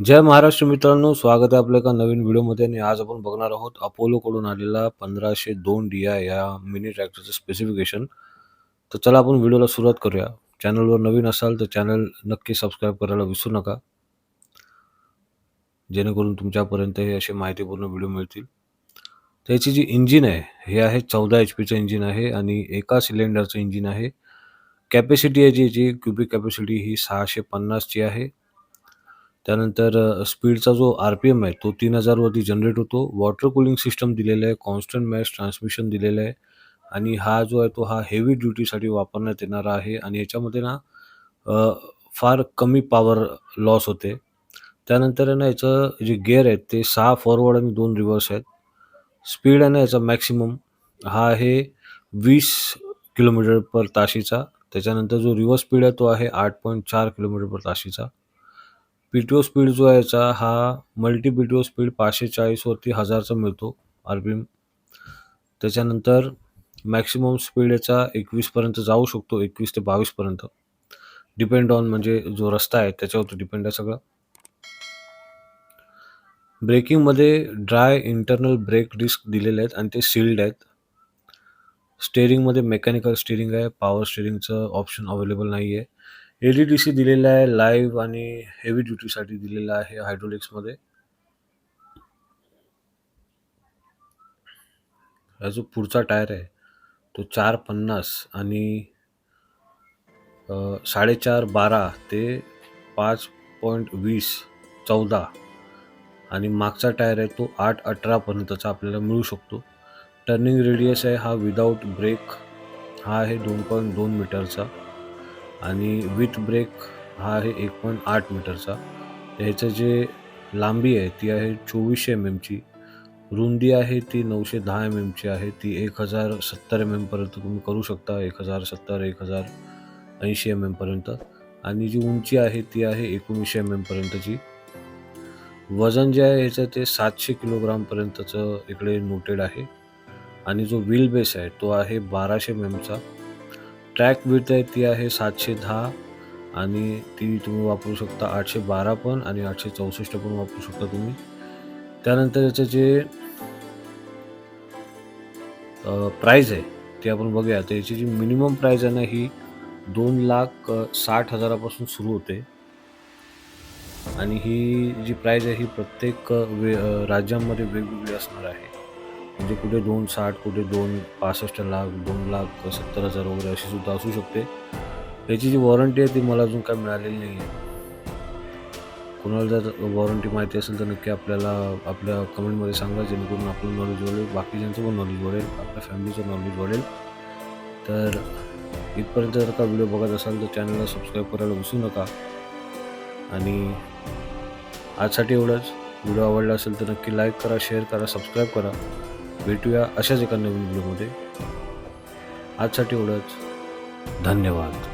जय महाराष्ट्र मित्रांनो स्वागत आहे आपल्या एका नवीन व्हिडिओमध्ये आणि आज आपण बघणार आहोत अपोलोकडून आलेला पंधराशे दोन डी आय या मिनी ट्रॅक्टरचं स्पेसिफिकेशन तर चला आपण व्हिडिओला सुरुवात करूया. चॅनलवर नवीन असाल तर चॅनल नक्की सबस्क्राईब करायला विसरू नका. जेणेकरून तुमच्यापर्यंत हे असे माहितीपूर्ण व्हिडिओ मिळतील. त्याची जी इंजिन आहे हे आहे चौदा एच पीचं इंजिन आहे आणि एका सिलेंडरचं इंजिन आहे. कॅपॅसिटी आहे जी याची क्युबिक कॅपॅसिटी ही सहाशे पन्नासची आहे. त्यानंतर अ, स्पीडचा जो आर पी एम आहे तो तीन हजारवरती जनरेट होतो. वॉटर कूलिंग सिस्टम दिलेलं आहे कॉन्स्टंट मॅच ट्रान्समिशन दिलेलं आहे आणि हा जो आहे तो हा हेवी ड्युटीसाठी वापरण्यात येणारा आहे आणि याच्यामध्ये ना अ, फार कमी पॉवर लॉस होते. त्यानंतर आहे ना याचं जे गिअर आहेत ते सहा फॉरवर्ड आणि दोन रिव्हर्स आहेत. स्पीड आहे ना याचा मॅक्सिमम हा आहे वीस किलोमीटर पर ताशीचा. त्याच्यानंतर जो रिव्हर्स स्पीड आहे तो आहे आठ पॉईंट चार किलोमीटर पर ताशीचा. पी टी ओ स्पीड जो आहे याचा हा multi P T O speed पाचशे चाळीसवरती हजारचा मिळतो आर पी एम त्याच्यानंतर मॅक्सिमम स्पीड याचा एकवीसपर्यंत जाऊ शकतो एकवीस ते बावीसपर्यंत डिपेंड ऑन म्हणजे जो रस्ता आहे त्याच्यावरती डिपेंड आहे सगळं. ब्रेकिंगमध्ये ड्राय इंटरनल ब्रेक डिस्क दिलेले आहेत आणि ते सील्ड आहेत. स्टेरिंगमध्ये मेकॅनिकल स्टेअरिंग आहे पॉवर स्टेअरिंगचं ऑप्शन अवेलेबल नाही आहे ए डी डी सी दिलेलं आहे लाईव्ह आणि हेवी ड्युटीसाठी दिलेलं आहे हायड्रोलिक्समध्ये हा जो पुढचा टायर आहे तो चार पन्नास आणि साडेचार बारा ते पाच पॉईंट वीस चौदा आणि मागचा टायर आहे तो आठ अठरापर्यंतचा आपल्याला मिळू शकतो. टर्निंग रेडियस आहे हा विदाऊट ब्रेक हा आहे दोन पॉईंट दोन मीटरचा. आणि विथ ब्रेक हा आहे एक पॉईंट आठ मीटरचा. ह्याचं जे लांबी आहे ती आहे चोवीसशे एम एमची रुंदी आहे ती नऊशे दहा एम एमची आहे. ती एक हजार सत्तर एम एमपर्यंत तुम्ही करू शकता. एक हजार सत्तर एक हजार ऐंशी एम एमपर्यंत आणि जी उंची आहे ती आहे एकोणीसशे एम एमपर्यंतची वजन जे आहे ह्याचं ते सातशे किलोग्रामपर्यंतचं इकडे नोटेड आहे. आणि जो व्हील बेस आहे तो आहे बाराशे एम एमचा ट्रॅक विथ आहे ती आहे सातशे दहा आणि ती तुम्ही वापरू शकता आठशे बारा पण आणि आठशे चौसष्ट पण वापरू शकता तुम्ही. त्यानंतर याचं जे प्राईज आहे ते आपण बघूया. तर याची जी मिनिमम प्राईज आहे ना ही दोन लाख साठ हजारापासून सुरू होते. आणि ही जी प्राईज आहे ही प्रत्येक वे राज्यांमध्ये वेगवेगळी असणार आहे. म्हणजे कुठे दोन साठ कुठे दोन पासष्ट लाख दोन लाख सत्तर हजार वगैरे अशी सुद्धा असू शकते. याची जी वॉरंटी आहे ती मला अजून काय मिळालेली नाही आहे कोणाला जर वॉरंटी माहिती असेल तर नक्की आपल्याला आपल्या कमेंटमध्ये सांगा जेणेकरून आपलं नॉलेज वाढेल बाकीच्यांचं पण नॉलेज वाढेल आपल्या फॅमिलीचं नॉलेज वाढेल. तर इथपर्यंत जर का व्हिडिओ बघत असाल तर चॅनलला सबस्क्राईब करायला विसरू नका. आणि आजसाठी एवढंच. व्हिडिओ आवडला असेल तर नक्की लाईक करा शेअर करा सबस्क्राईब करा. भेटूया अशाच एका नवीन व्हिडिओमध्ये. आजसाठी एवढंच. धन्यवाद.